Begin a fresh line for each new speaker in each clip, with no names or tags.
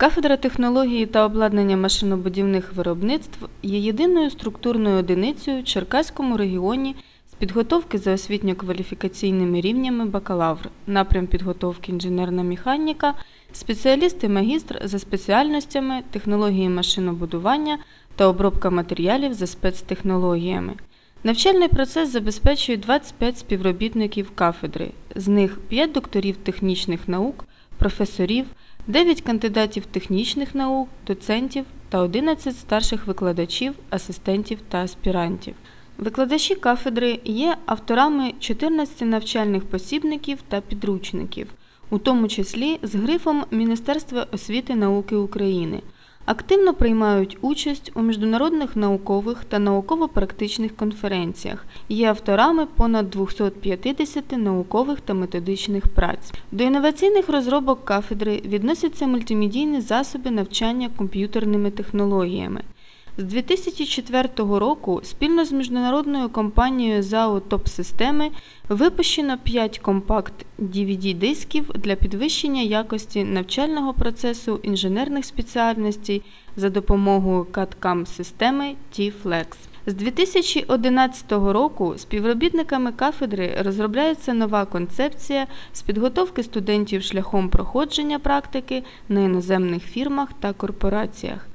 Кафедра технології та обладнання машинобудівних виробництв є єдиною структурною одиницею в Черкаському регіоні з підготовки за освітньо-кваліфікаційними рівнями бакалавр, напрям підготовки інженерна механіка, спеціалісти магістр за спеціальностями технології машинобудування та обробка матеріалів за спецтехнологіями. Навчальний процес забезпечує 25 співробітників кафедри, з них 5 докторів технічних наук, професорів, 9 кандидатів технічних наук, доцентів та 11 старших викладачів, асистентів та аспірантів. Викладачі кафедри є авторами 14 навчальних посібників та підручників, у тому числі з грифом Міністерства освіти науки України. Активно приймають участь у міжнародних наукових та науково-практичних конференціях, є авторами понад 250 наукових та методичних праць. До інноваційних розробок кафедри відносяться мультимедійні засоби навчання комп'ютерними технологіями. З 2004 року спільно з міжнародною компанією ЗАО Топ-системи випущено 5 компакт dvd дисків для підвищення якості навчального процесу інженерних спеціальностей за допомогою CAD-CAM системи T-Flex. З 2011 року співробітниками кафедри розробляється нова концепція з підготовки студентів шляхом проходження практики на іноземних фірмах та корпораціях.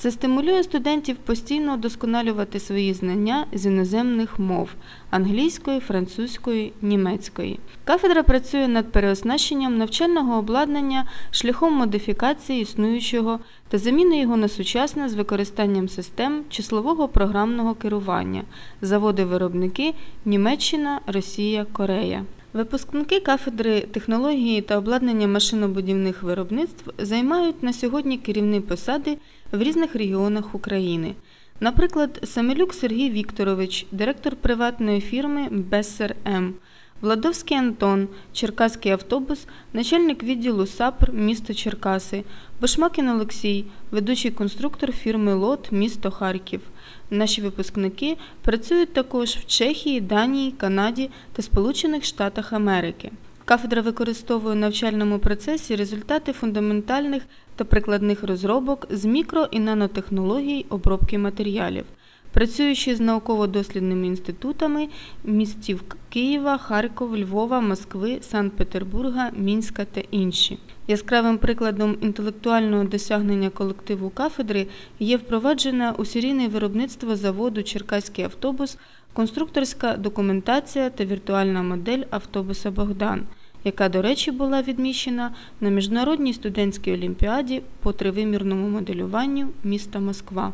Це стимулює студентів постійно удосконалювати свої знання з іноземних мов англійської, французької, німецької. Кафедра працює над переоснащенням навчального обладнання шляхом модифікації існуючого та заміни його на сучасне з використанням систем числового програмного керування, заводи-виробники Німеччина, Росія, Корея. Випускники кафедри технології та обладнання машинобудівних виробництв займають на сьогодні керівні посади в різних регіонах України. Наприклад, Самелюк Сергій Вікторович, директор приватної фірми Бессер М. Владовський Антон, Черкаський автобус, начальник відділу САПР місто Черкаси, Башмакін Олексій, ведучий конструктор фірми Лот, місто Харків. Наші випускники працюють також в Чехії, Данії, Канаді та Сполучених Штатах Америки. Кафедра використовує в навчальному процесі результати фундаментальних та прикладних розробок з мікро і нанотехнологій обробки матеріалів працюючи з науково-дослідними інститутами містів Києва, Харкова, Львова, Москви, Санкт-Петербурга, Мінська та інші. Яскравим прикладом інтелектуального досягнення колективу кафедри є впроваджена у виробництво заводу Черкаський автобус, конструкторська документація та віртуальна модель автобуса Богдан. Яка, до речі, була відміщена на міжнародній студентській олімпіаді по тривимірному моделюванню міста Москва.